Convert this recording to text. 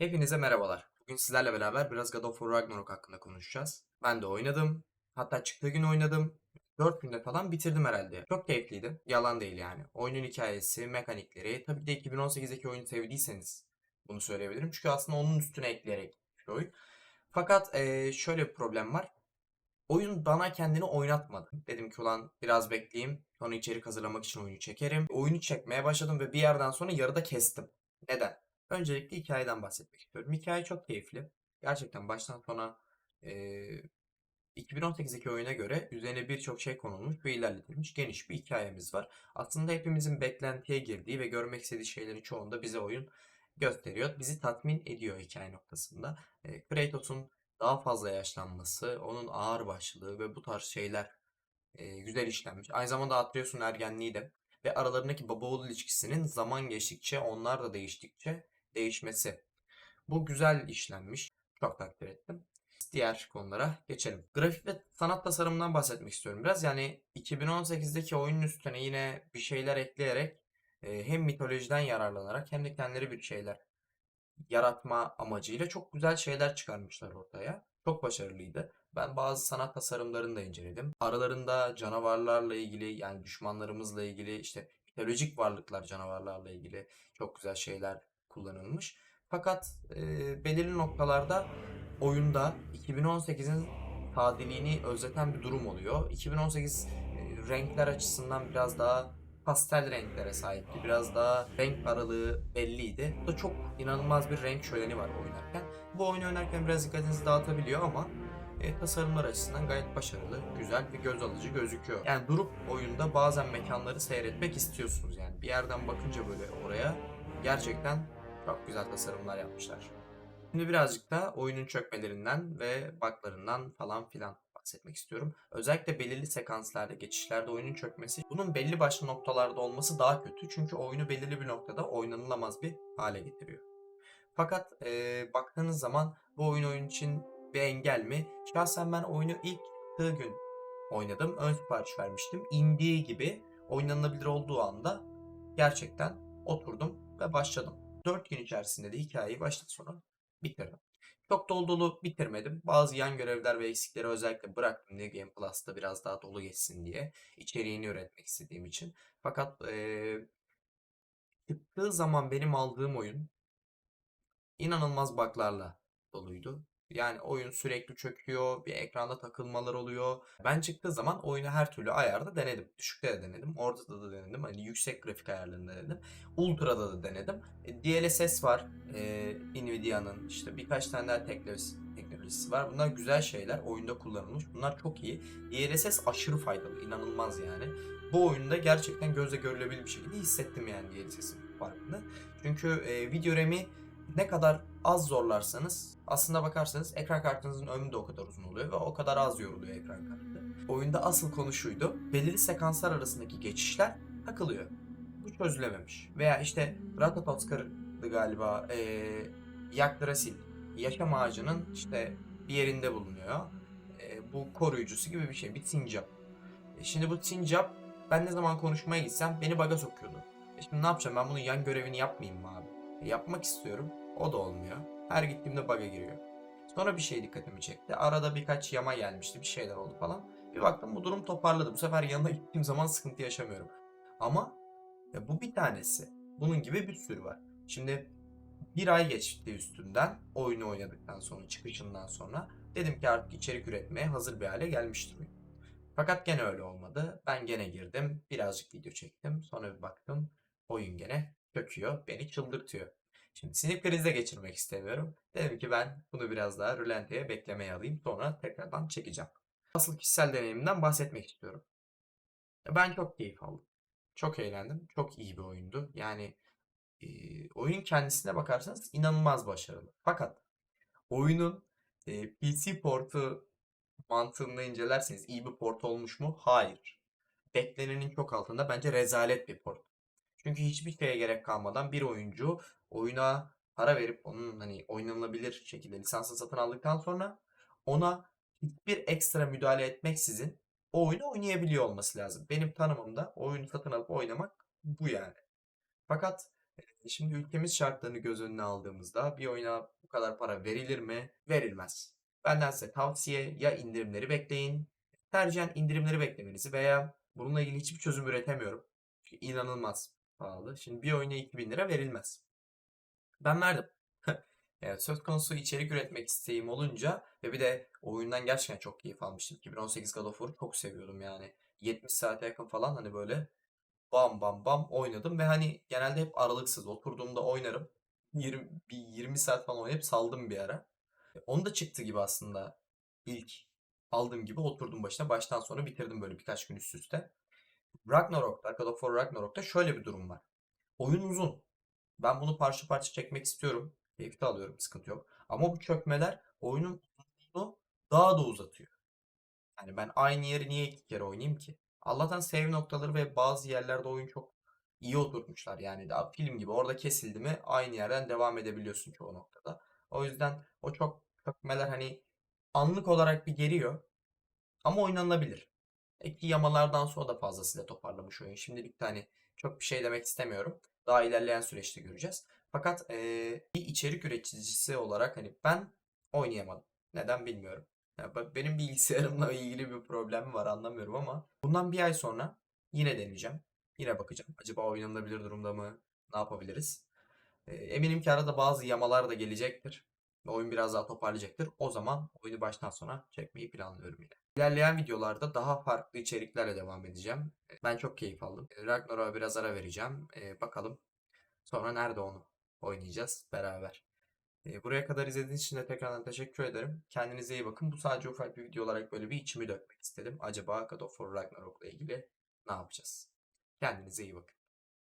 Hepinize merhabalar. Bugün sizlerle beraber biraz God of War Ragnarok hakkında konuşacağız. Ben de oynadım. Hatta çıktığı gün oynadım. 4 günde falan bitirdim herhalde. Çok keyifliydi. Yalan değil yani. Oyunun hikayesi, mekanikleri. Tabii de 2018'deki oyunu sevdiyseniz bunu söyleyebilirim. Çünkü aslında onun üstüne ekleyerek bir oyun. Fakat eee, şöyle bir problem var. Oyun bana kendini oynatmadı. Dedim ki ulan biraz bekleyeyim. Sonra içerik hazırlamak için oyunu çekerim. Oyunu çekmeye başladım ve bir yerden sonra yarıda kestim. Neden? Öncelikle hikayeden bahsetmek istiyorum. Hikaye çok keyifli. Gerçekten baştan sona eee 2018'deki oyuna göre üzerine birçok şey konulmuş ve ilerletilmiş geniş bir hikayemiz var. Aslında hepimizin beklentiye girdiği ve görmek istediği şeylerin çoğunda bize oyun gösteriyor. Bizi tatmin ediyor hikaye noktasında. E, Kratos'un daha fazla yaşlanması, onun ağır başlılığı ve bu tarz şeyler e, güzel işlenmiş. Aynı zamanda Atreus'un ergenliği de ve aralarındaki baba oğul ilişkisinin zaman geçtikçe, onlar da değiştikçe değişmesi. Bu güzel işlenmiş. Çok takdir ettim. Diğer konulara geçelim. Grafik ve sanat tasarımından bahsetmek istiyorum biraz. Yani 2018'deki oyunun üstüne yine bir şeyler ekleyerek hem mitolojiden yararlanarak hem de kendileri bir şeyler yaratma amacıyla çok güzel şeyler çıkarmışlar ortaya. Çok başarılıydı. Ben bazı sanat tasarımlarını da inceledim. Aralarında canavarlarla ilgili yani düşmanlarımızla ilgili işte mitolojik varlıklar canavarlarla ilgili çok güzel şeyler kullanılmış. Fakat e, belirli noktalarda oyunda 2018'in tadiliğini özleten bir durum oluyor. 2018 e, renkler açısından biraz daha pastel renklere sahipti. Biraz daha renk aralığı belliydi. Bu da çok inanılmaz bir renk şöleni var oynarken. Bu oyunu oynarken biraz dikkatinizi dağıtabiliyor ama e, tasarımlar açısından gayet başarılı, güzel ve göz alıcı gözüküyor. Yani durup oyunda bazen mekanları seyretmek istiyorsunuz yani. Bir yerden bakınca böyle oraya gerçekten çok güzel tasarımlar yapmışlar. Şimdi birazcık da oyunun çökmelerinden ve bug'larından falan filan bahsetmek istiyorum. Özellikle belirli sekanslarda, geçişlerde oyunun çökmesi, bunun belli başlı noktalarda olması daha kötü. Çünkü oyunu belirli bir noktada oynanılamaz bir hale getiriyor. Fakat eee, baktığınız zaman bu oyun oyun için bir engel mi? Şahsen ben oyunu ilk çıktığı gün oynadım. Ön sipariş vermiştim. İndiği gibi oynanabilir olduğu anda gerçekten oturdum ve başladım. 4 gün içerisinde de hikayeyi baştan sona bitirdim. Çok dolu dolu bitirmedim. Bazı yan görevler ve eksikleri özellikle bıraktım New Game Plus'ta biraz daha dolu geçsin diye. İçeriğini üretmek istediğim için. Fakat çıktığı zaman benim aldığım oyun inanılmaz bug'larla doluydu. Yani oyun sürekli çöküyor, bir ekranda takılmalar oluyor. Ben çıktığı zaman oyunu her türlü ayarda denedim. Düşükte de denedim, ortada da denedim. Hani yüksek grafik ayarlarında denedim. Ultra'da da denedim. E, DLSS var. E, Nvidia'nın işte birkaç tane daha teknolojisi, teknolojisi var. Bunlar güzel şeyler. Oyunda kullanılmış. Bunlar çok iyi. DLSS aşırı faydalı. inanılmaz yani. Bu oyunda gerçekten gözle görülebilir bir şekilde hissettim yani DLSS'in farkını. Çünkü e, video RAM'i ne kadar az zorlarsanız aslında bakarsanız ekran kartınızın ömrü de o kadar uzun oluyor ve o kadar az yoruluyor ekran kartı. Oyunda asıl konu şuydu. Belirli sekanslar arasındaki geçişler takılıyor. Bu çözülememiş. Veya işte Ratatoskır'dı galiba ee, Yggdrasil yaşam ağacının işte bir yerinde bulunuyor. Ee, bu koruyucusu gibi bir şey. Bir sincap. E şimdi bu sincap ben ne zaman konuşmaya gitsem beni baga sokuyordu. E şimdi ne yapacağım ben bunun yan görevini yapmayayım mı abi? E yapmak istiyorum. O da olmuyor. Her gittiğimde bug'a giriyor. Sonra bir şey dikkatimi çekti. Arada birkaç yama gelmişti. Bir şeyler oldu falan. Bir baktım bu durum toparladı. Bu sefer yanına gittiğim zaman sıkıntı yaşamıyorum. Ama ya bu bir tanesi. Bunun gibi bir sürü var. Şimdi bir ay geçti üstünden oyunu oynadıktan sonra çıkışından sonra dedim ki artık içerik üretmeye hazır bir hale gelmiştir. Fakat gene öyle olmadı. Ben gene girdim. Birazcık video çektim. Sonra bir baktım oyun gene çöküyor. Beni çıldırtıyor. Şimdi sinir krizi geçirmek istemiyorum. Dedim ki ben bunu biraz daha rölanteye beklemeye alayım. Sonra tekrardan çekeceğim. Asıl kişisel deneyimimden bahsetmek istiyorum. Ben çok keyif aldım. Çok eğlendim. Çok iyi bir oyundu. Yani e, oyun kendisine bakarsanız inanılmaz başarılı. Fakat oyunun e, PC portu mantığında incelerseniz iyi bir port olmuş mu? Hayır. Beklenenin çok altında bence rezalet bir port. Çünkü hiçbir şeye gerek kalmadan bir oyuncu oyuna para verip onun hani oynanılabilir şekilde lisansını satın aldıktan sonra ona hiçbir ekstra müdahale etmeksizin o oyunu oynayabiliyor olması lazım. Benim tanımımda oyunu satın alıp oynamak bu yani. Fakat Şimdi ülkemiz şartlarını göz önüne aldığımızda bir oyuna bu kadar para verilir mi? Verilmez. Benden size tavsiye ya indirimleri bekleyin. Tercihen indirimleri beklemenizi veya bununla ilgili hiçbir çözüm üretemiyorum. Çünkü inanılmaz pahalı. Şimdi bir oyuna 2000 lira verilmez. Ben verdim. Evet, söz konusu içerik üretmek isteğim olunca ve bir de oyundan gerçekten çok keyif almıştım. 2018 God of War'u çok seviyordum yani. 70 saate yakın falan hani böyle bam bam bam oynadım ve hani genelde hep aralıksız oturduğumda oynarım. 20, bir 20 saat falan oynayıp saldım bir ara. Onu da çıktı gibi aslında ilk aldığım gibi oturdum başına. Baştan sona bitirdim böyle birkaç gün üst üste. Ragnarok'ta, God of War Ragnarok'ta şöyle bir durum var. Oyun uzun. Ben bunu parça parça çekmek istiyorum. Keyif alıyorum, sıkıntı yok. Ama bu çökmeler oyunun uzunluğunu daha da uzatıyor. Yani ben aynı yeri niye iki kere oynayayım ki? Allah'tan save noktaları ve bazı yerlerde oyun çok iyi oturtmuşlar. Yani daha film gibi orada kesildi mi aynı yerden devam edebiliyorsun çoğu noktada. O yüzden o çok çökmeler hani anlık olarak bir geriyor. Ama oynanılabilir. Eki yamalardan sonra da fazlasıyla toparlamış oyun. Şimdilik de hani çok bir şey demek istemiyorum. Daha ilerleyen süreçte göreceğiz. Fakat eee, bir içerik üreticisi olarak hani ben oynayamadım. Neden bilmiyorum. Ya be- benim bilgisayarımla ilgili bir problem var anlamıyorum ama bundan bir ay sonra yine deneyeceğim. Yine bakacağım. Acaba oynanılabilir durumda mı? Ne yapabiliriz? Eee, eminim ki arada bazı yamalar da gelecektir. Oyun biraz daha toparlayacaktır. O zaman oyunu baştan sona çekmeyi planlıyorum yine. İlerleyen videolarda daha farklı içeriklerle devam edeceğim. Ben çok keyif aldım. Ragnarok'a biraz ara vereceğim. Ee, bakalım sonra nerede onu oynayacağız beraber. Ee, buraya kadar izlediğiniz için de tekrardan teşekkür ederim. Kendinize iyi bakın. Bu sadece ufak bir video olarak böyle bir içimi dökmek istedim. Acaba God of War Ragnarok'la ilgili ne yapacağız? Kendinize iyi bakın.